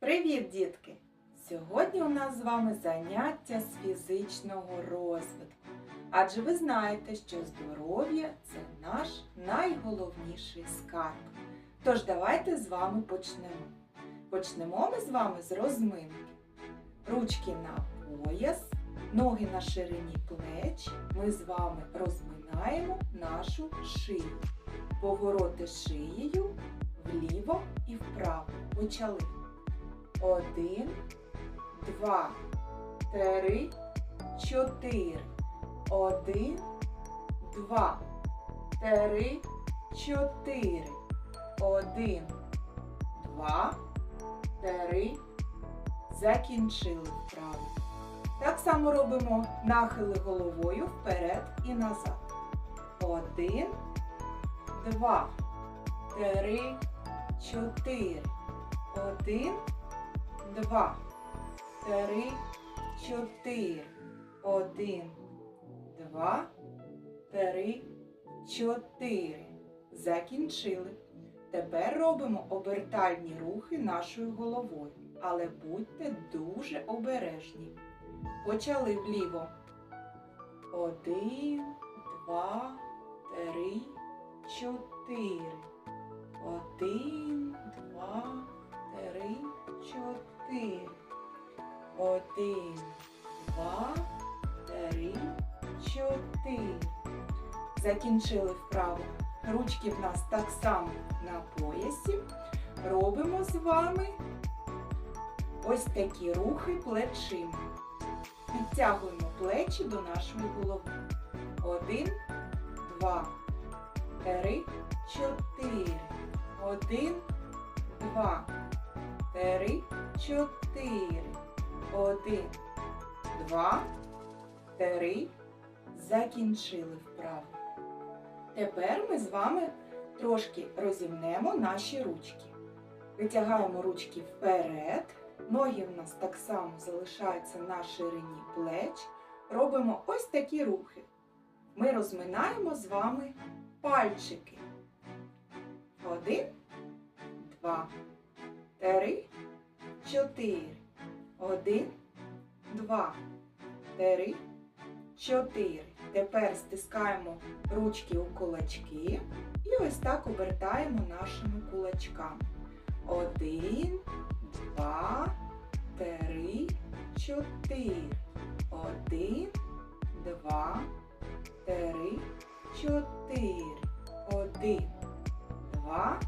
Привіт, дітки! Сьогодні у нас з вами заняття з фізичного розвитку. Адже ви знаєте, що здоров'я це наш найголовніший скарб. Тож давайте з вами почнемо. Почнемо ми з вами з розминки. Ручки на пояс, ноги на ширині плеч. Ми з вами розминаємо нашу шию. Повороти шиєю вліво і вправо. Почали. Один, два, три, чотири. Один, два, три, чотири. Один, два, три. Закінчили вправо. Так само робимо нахили головою вперед і назад. Один, два, три, чотири. Один, два, три, чотири. Один, два, три, чотири. Закінчили. Тепер робимо обертальні рухи нашою головою. Але будьте дуже обережні. Почали вліво. Один, два, три, чотири. Один, два, три, чотири. Один, два, три, чотири. Закінчили вправо. Ручки в нас так само на поясі. Робимо з вами ось такі рухи плечима. Підтягуємо плечі до нашої голови. Один, два, три, чотири. Один, два, три, чотири. Один, два, три. Закінчили вправо. Тепер ми з вами трошки розімнемо наші ручки. Витягаємо ручки вперед. Ноги в нас так само залишаються на ширині плеч. Робимо ось такі рухи. Ми розминаємо з вами пальчики. Один, два, три, чотири. Один, два, три, чотири. Тепер стискаємо ручки у кулачки і ось так обертаємо нашими кулачками. Один, два, три, чотири. Один, два, три, чотири. Один, два,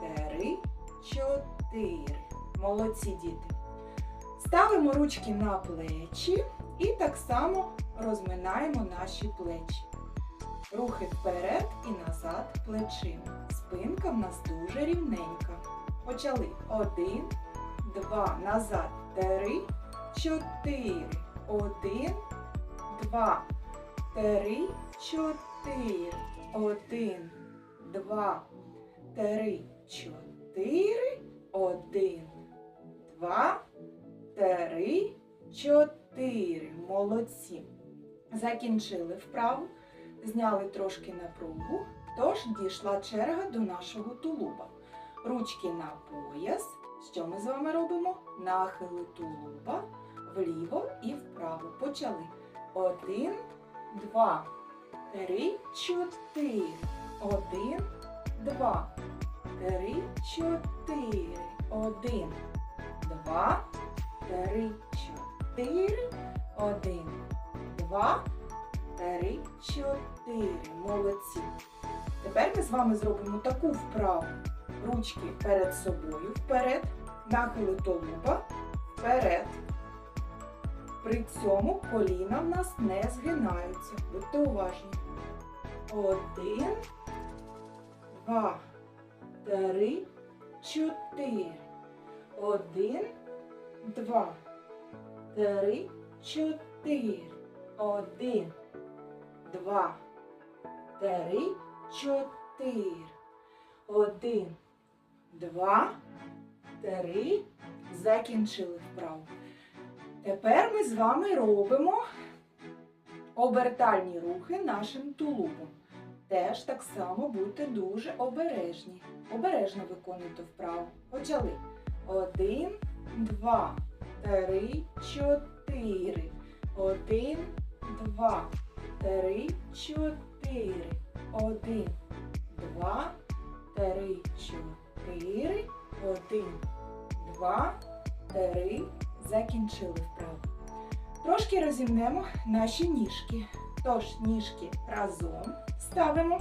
три, чотири. Молодці діти. Ставимо ручки на плечі і так само розминаємо наші плечі. Рухи вперед і назад плечима. Спинка в нас дуже рівненька. Почали. Один, два, назад, три, чотири. Один, два, три, чотири. Один, два, три, чотири. Один, два, три, чотири. Молодці. Закінчили вправу, зняли трошки напругу, тож дійшла черга до нашого тулуба. Ручки на пояс. Що ми з вами робимо? Нахили тулуба вліво і вправо. Почали. Один, два, три, чотири. Один, два, три, чотири. Один, два, три, чотири. Один, два, три, чотири. Молодці. Тепер ми з вами зробимо таку вправу. Ручки перед собою, вперед, нахили тулуба, вперед. При цьому коліна в нас не згинаються. Будьте уважні. Один, два, три, чотири. Один, два, три, чотири. Один, два, три, чотири. Один, два, три. Закінчили вправу. Тепер ми з вами робимо обертальні рухи нашим тулубом. Теж так само будьте дуже обережні. Обережно виконуйте вправу. Почали. Один, два, три, чотири. Один, два, три, чотири. Один, два, три, чотири. Один, два, три. Закінчили вправо. Трошки розімнемо наші ніжки. Тож ніжки разом ставимо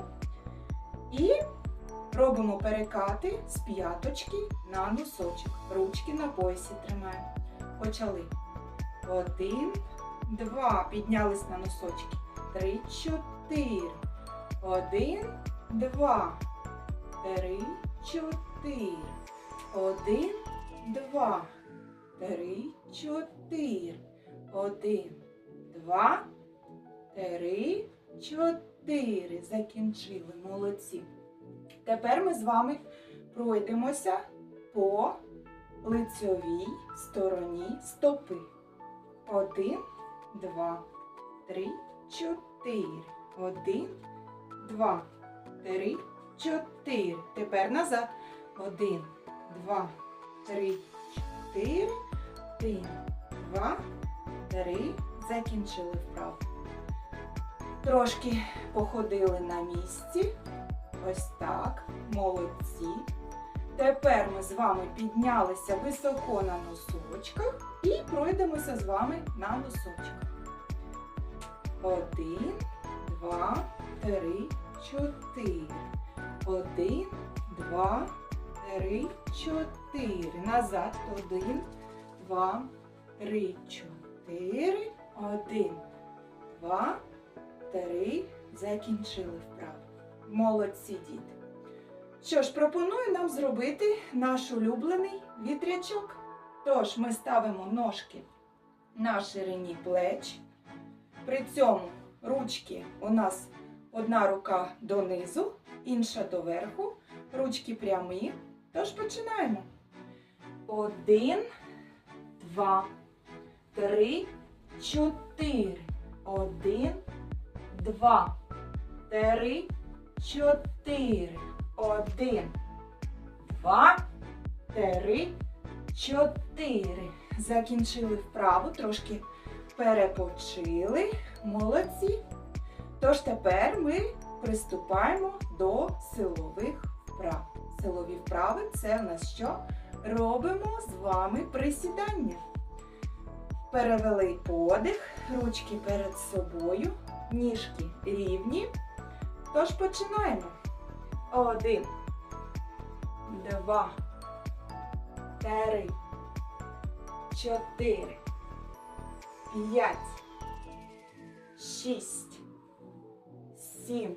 і робимо перекати з п'яточки на носочок. Ручки на поясі тримаємо. Почали. Один, два. Піднялись на носочки. Три, чотири. Один, два. Три, чотири. Один, два. Три, чотири. Один, два, три, чотири. Закінчили. Молодці. Тепер ми з вами пройдемося по лицьовій стороні стопи. Один, два, три, чотири. Один, два, три, чотири. Тепер назад. Один, два, три, чотири. Один, два, три. Закінчили вправо. Трошки походили на місці. Ось так. Молодці. Тепер ми з вами піднялися високо на носочках і пройдемося з вами на носочках. Один, два, три, чотири. Один, два, три, чотири. Назад. Один, два, три, чотири. Один, два, три. Закінчили вправо. Молодці діти. Що ж, пропоную нам зробити наш улюблений вітрячок. Тож ми ставимо ножки на ширині плеч. При цьому ручки у нас одна рука донизу, інша доверху. Ручки прямі. Тож починаємо. Один, два, три, чотири. Один, два, три, чотири. Один, два, три, чотири. Закінчили вправу, трошки перепочили. Молодці. Тож тепер ми приступаємо до силових вправ. Силові вправи це в нас що? Робимо з вами присідання. Перевели подих, ручки перед собою, ніжки рівні. Тож починаємо. Один, два, три, чотири, п'ять, шість, сім,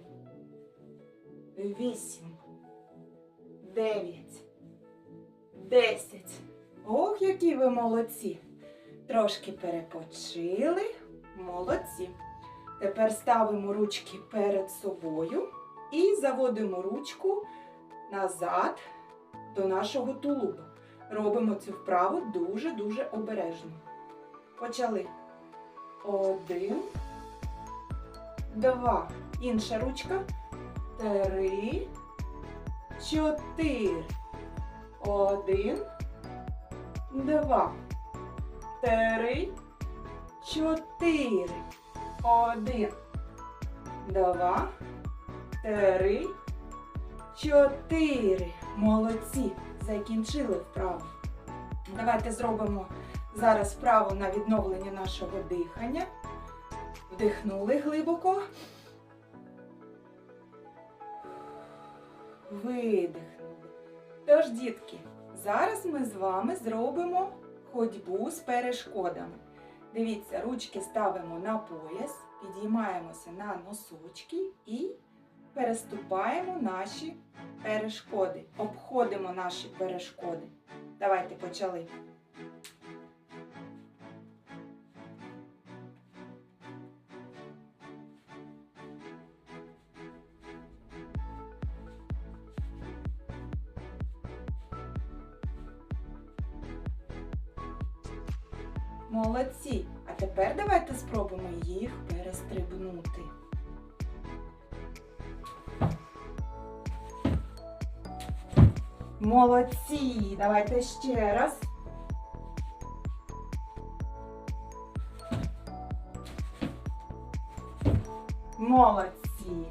вісім, дев'ять, десять. Ох, які ви молодці! Трошки перепочили. Молодці. Тепер ставимо ручки перед собою і заводимо ручку назад до нашого тулуба. Робимо цю вправу дуже-дуже обережно. Почали. Один, два. Інша ручка. Три, чотири. Один, два. Три, чотири. Один, два, три, чотири. Молодці. Закінчили вправу. Давайте зробимо зараз вправу на відновлення нашого дихання. Вдихнули глибоко. Видихнули. Тож, дітки, зараз ми з вами зробимо ходьбу з перешкодами. Дивіться, ручки ставимо на пояс, підіймаємося на носочки і переступаємо наші перешкоди. Обходимо наші перешкоди. Давайте почали. А тепер давайте спробуємо їх перестрибнути. Молодці! Давайте ще раз. Молодці!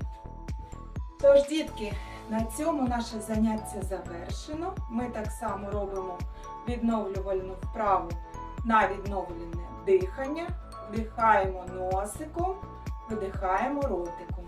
Тож, дітки, на цьому наше заняття завершено. Ми так само робимо відновлювальну вправу на відновлене дихання. Вдихаємо носиком, видихаємо ротиком.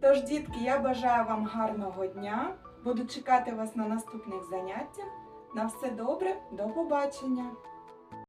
Тож, дітки, я бажаю вам гарного дня. Буду чекати вас на наступних заняттях. На все добре, до побачення!